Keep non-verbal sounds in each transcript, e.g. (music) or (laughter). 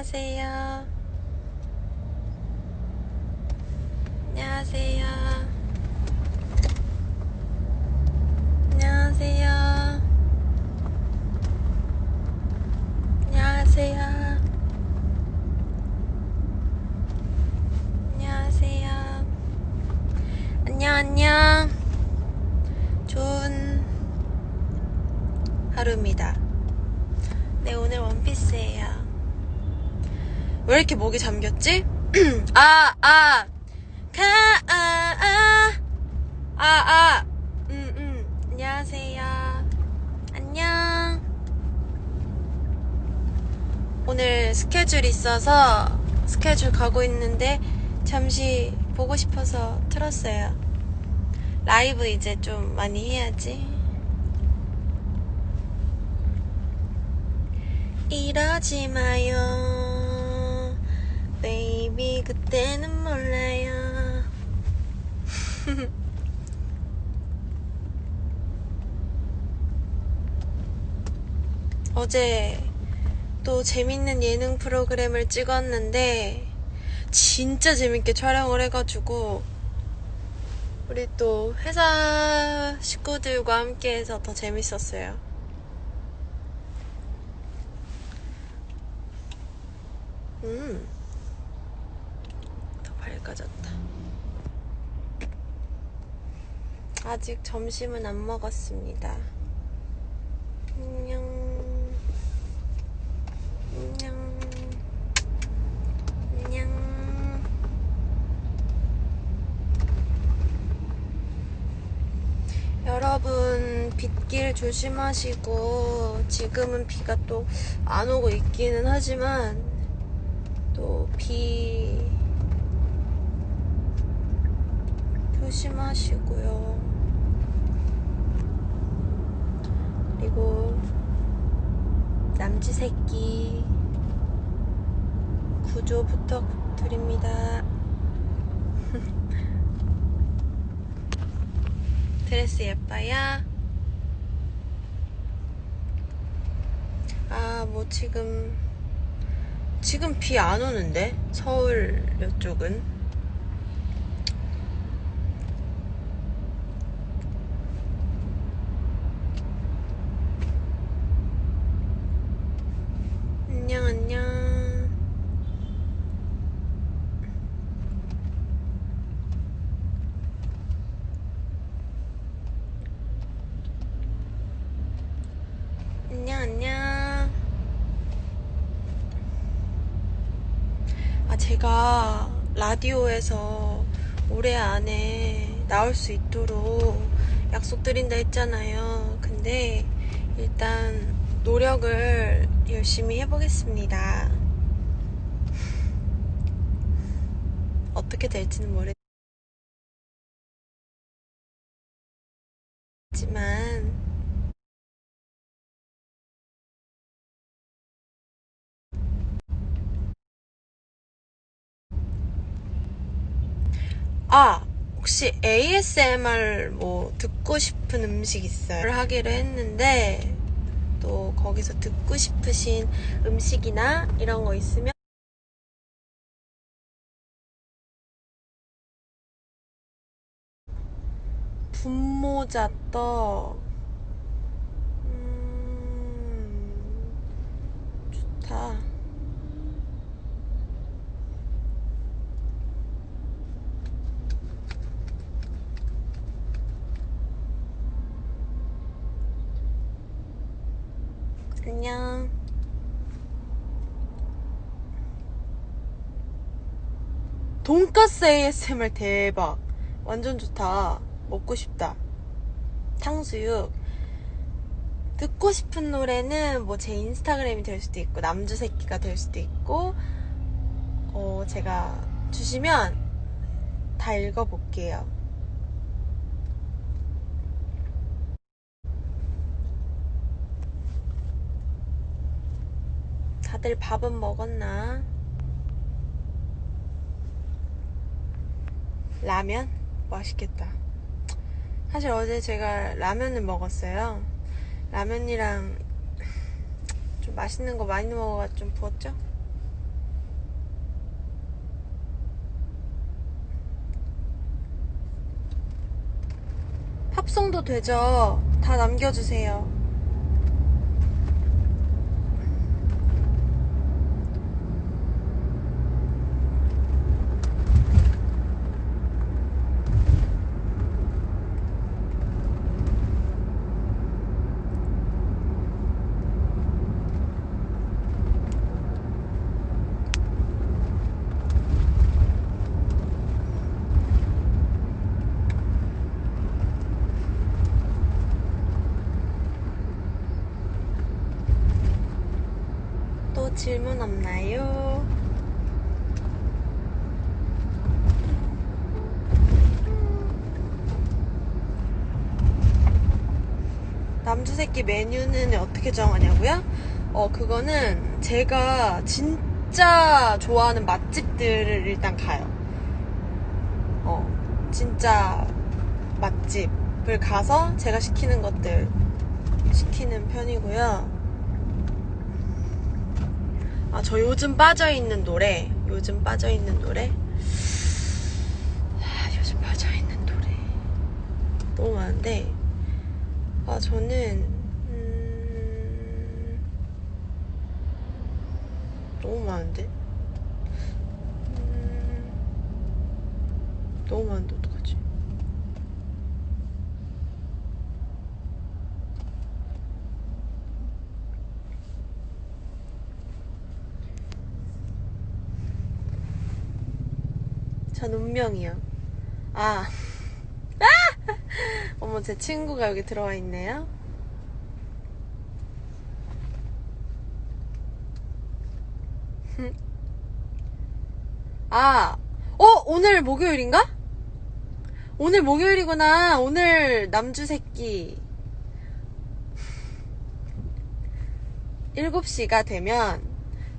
안녕하세요. 안녕하세요. 안녕하세요. 안녕하세요. 안녕하세요. 안녕, 안녕. 좋은 하루입니다. 네, 오늘 원피스예요. 왜 이렇게 목이 잠겼지? (clears throat) 아, 아, 가, 아, 아, 아, 아, 음, 음, 안녕하세요. 안녕. 오늘 스케줄 있어서 스케줄 가고 있는데 잠시 보고 싶어서 틀었어요. 라이브 이제 좀 많이 해야지. 이러지 마요. 베이비, 그때는 몰라요. (laughs) 어제 또 재밌는 예능 프로그램을 찍었는데 진짜 재밌게 촬영을 해가지고 우리 또 회사 식구들과 함께 해서 더 재밌었어요. 음. 더 밝아졌다. 아직 점심은 안 먹었습니다. 안녕. 안녕. 안녕. 여러분 빗길 조심하시고 지금은 비가 또 안 오고 있기는 하지만 또 비 조심하시고요. 그리고 남지 새끼 구조 부탁드립니다. (laughs) 드레스 예뻐요? 아, 뭐 지금 지금 비 안 오는데 서울 이쪽은 안녕 안녕 안녕 안녕 아 제가 라디오에서 올해 안에 나올 수 있도록 약속드린다 했잖아요. 근데 일단 노력을 열심히 해보겠습니다. 어떻게 될지는 모르겠지만 아, 혹시 ASMR 뭐 듣고 싶은 음식 있어요? 하기로 했는데 또 거기서 듣고 싶으신 음식이나 이런 거 있으면 분모자 떡 음, 좋다. 안녕. 돈가스 ASMR 대박. 완전 좋다. 먹고 싶다. 탕수육. 듣고 싶은 노래는 뭐 제 인스타그램이 될 수도 있고, 남주 새끼가 될 수도 있고, 어, 제가 주시면 다 읽어볼게요. 다들 밥은 먹었나? 라면? 맛있겠다. 사실 어제 제가 라면을 먹었어요. 라면이랑 좀 맛있는 거 많이 먹어가지고 좀 부었죠? 팝송도 되죠? 다 남겨주세요. 질문 없나요? 남주새끼 메뉴는 어떻게 정하냐고요? 어, 그거는 제가 진짜 좋아하는 맛집들을 일단 가요. 어, 진짜 맛집을 가서 제가 시키는 것들 시키는 편이고요. 아, 저 요즘 빠져있는 노래. 요즘 빠져있는 노래. 아, 요즘 빠져있는 노래. 너무 많은데. 아, 저는, 음, 너무 많은데? 음, 너무 많은데, 어떡하지? 전 운명이요. 아. 아! 어머, 제 친구가 여기 들어와 있네요. 아, 어, 오늘 목요일인가? 오늘 목요일이구나. 오늘 남주 새끼. 7시가 되면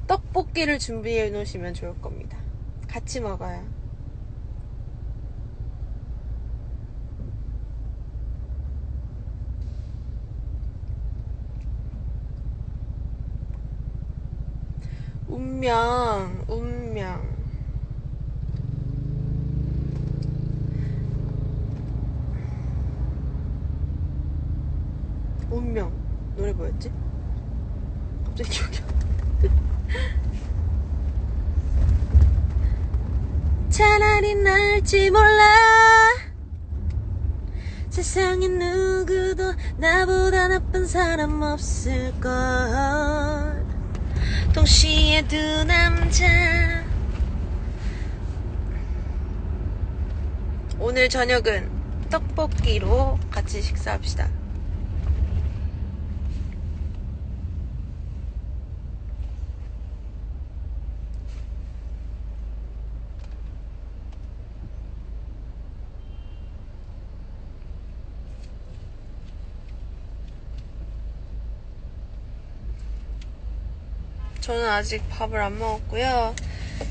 떡볶이를 준비해 놓으시면 좋을 겁니다. 같이 먹어요. 운명, 운명. 운명. 노래 뭐였지? 갑자기 기억이. 차라리 날지 몰라. 세상에 누구도 나보다 나쁜 사람 없을걸. 동시에 두 남자 오늘 저녁은 떡볶이로 같이 식사합시다. 저는 아직 밥을 안 먹었고요.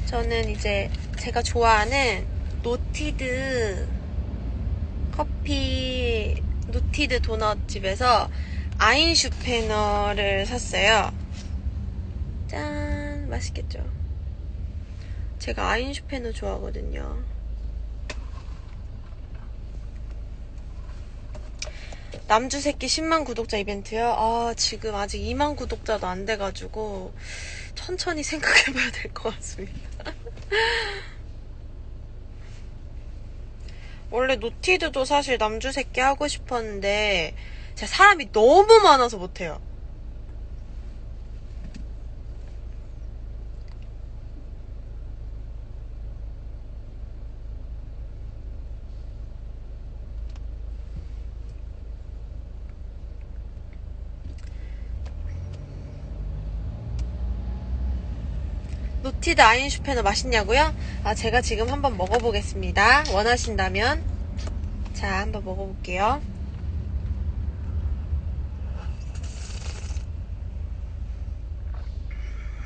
저는 이제 제가 좋아하는 노티드 커피, 노티드 도넛 집에서 아인슈페너를 샀어요. 짠, 맛있겠죠? 제가 아인슈페너 좋아하거든요. 남주 새끼 10만 구독자 이벤트요? 아, 지금 아직 2만 구독자도 안 돼가지고, 천천히 생각해봐야 될 것 같습니다. (laughs) 원래 노티드도 사실 남주 새끼 하고 싶었는데, 제가 사람이 너무 많아서 못해요. 노티드 아인슈페너 맛있냐고요? 아, 제가 지금 한번 먹어보겠습니다. 원하신다면. 자, 한번 먹어볼게요.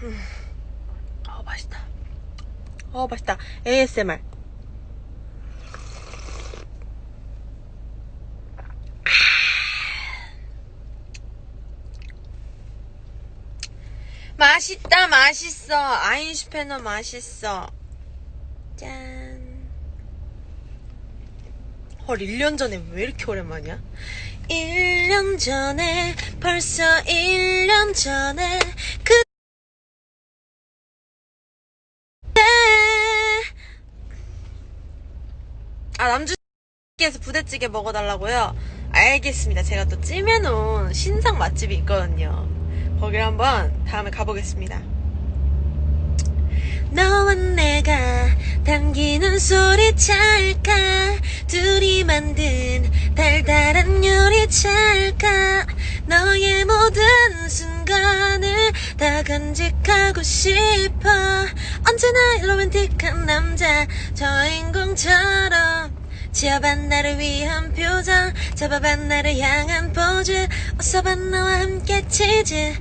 음. 어, 맛있다. 어, 맛있다. ASMR. 맛있다, 맛있어. 아인슈페너 맛있어. 짠. 헐 1년 전에 왜 이렇게 오랜만이야? 1년 전에 벌써 1년 전에 그때 아 남주께서 부대찌개 먹어달라고요? 알겠습니다. 제가 또 찜해놓은 신상 맛집이 있거든요. 거기를 한번 다음에 가보겠습니다. 너와 내가 당기는 소리 찰까? 둘이 만든 달달한 요리 찰까? 너의 모든 순간을 다 간직하고 싶어. 언제나 로맨틱한 남자 주인공처럼 지어봐 나를 위한 표정 잡아봐 나를 향한 포즈 웃어봐 나와 함께 치즈.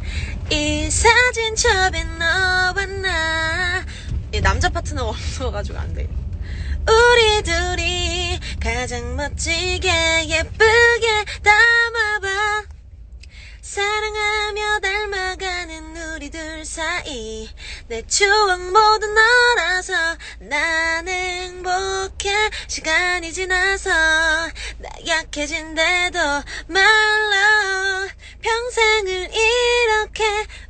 이 사진 첩에 너와 나. 이 남자 파트너가 없어가지고 안 돼. 우리 둘이 가장 멋지게 예쁘게 담아봐. 사랑하며 닮아가는 우리 둘 사이. 내 추억 모두 너라서 난 행복 해 시간이 지나서 나 약해진데도 말로 평생을 이렇게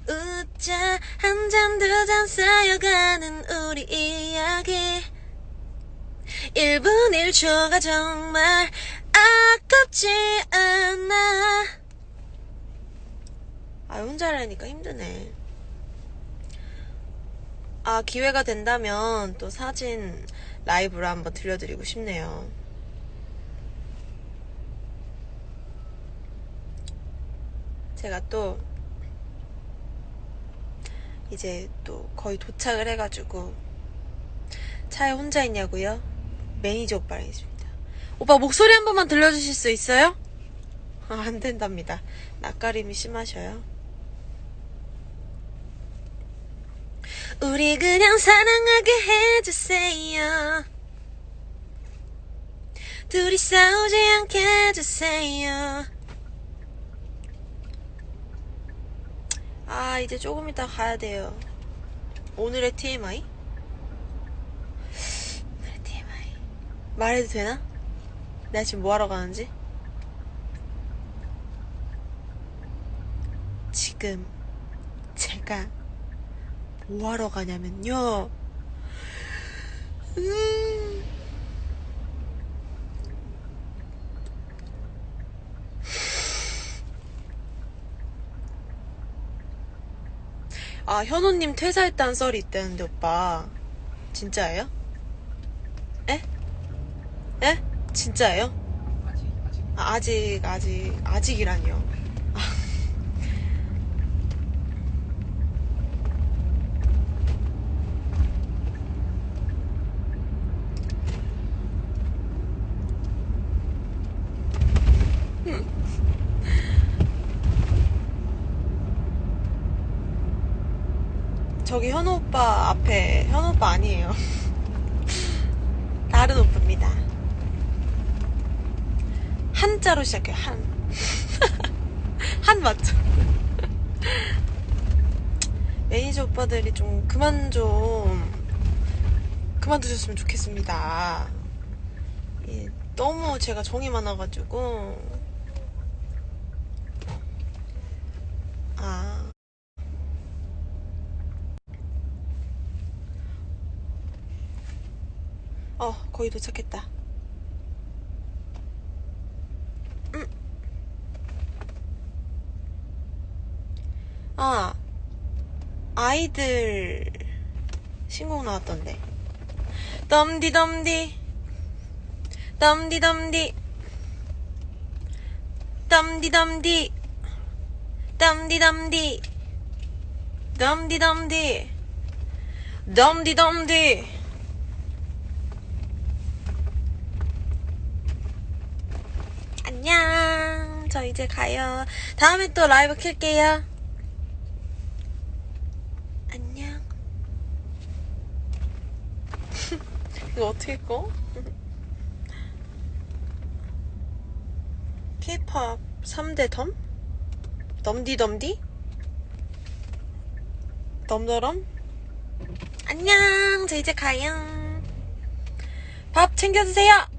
웃자 한 잔 두잔 쌓여가는 우리 이야기 1분 1초가 정말 아깝지 않아 아, 혼자 하려니까 힘드네. 아, 기회가 된다면 또 사진 라이브로 한번 들려드리고 싶네요. 제가 또 이제 또 거의 도착을 해가지고 차에 혼자 있냐고요? 매니저 오빠랑 있습니다. 오빠 목소리 한 번만 들려주실 수 있어요? 아, 안 된답니다. 낯가림이 심하셔요. 우리 그냥 사랑하게 해주세요. 둘이 싸우지 않게 해주세요. 아, 이제 조금 이따 가야 돼요. 오늘의 TMI? 오늘의 TMI. 말해도 되나? 내가 지금 뭐 하러 가는지? 지금 제가 뭐 하러 가냐면요. 음. 아, 현우님 퇴사했다는 썰이 있다는데, 오빠. 진짜예요? 에? 에? 진짜예요? 아직 아직 아, 아직, 아직, 아직이라니요. 저기 현우 오빠 앞에 현우 오빠 아니에요. (laughs) 다른 오빠입니다. 한자로 시작해요. 한. (laughs) 한 맞죠? (laughs) 매니저 오빠들이 좀 그만 좀 그만두셨으면 좋겠습니다. 이, 너무 제가 정이 많아가지고 아 어, 거의 도착했다. 음. 아, 아이들 신곡 나왔던데. 덤디덤디, 덤디덤디, 덤디덤디, 덤디덤디, 덤디덤디, 덤디덤디. 안녕. 저 이제 가요. 다음에 또 라이브 킬게요. 안녕. (laughs) 이거 어떻게 꺼? (laughs) 케이팝 3대 덤? 덤디덤디? 덤더럼? 안녕. 저 이제 가요. 밥 챙겨 드세요.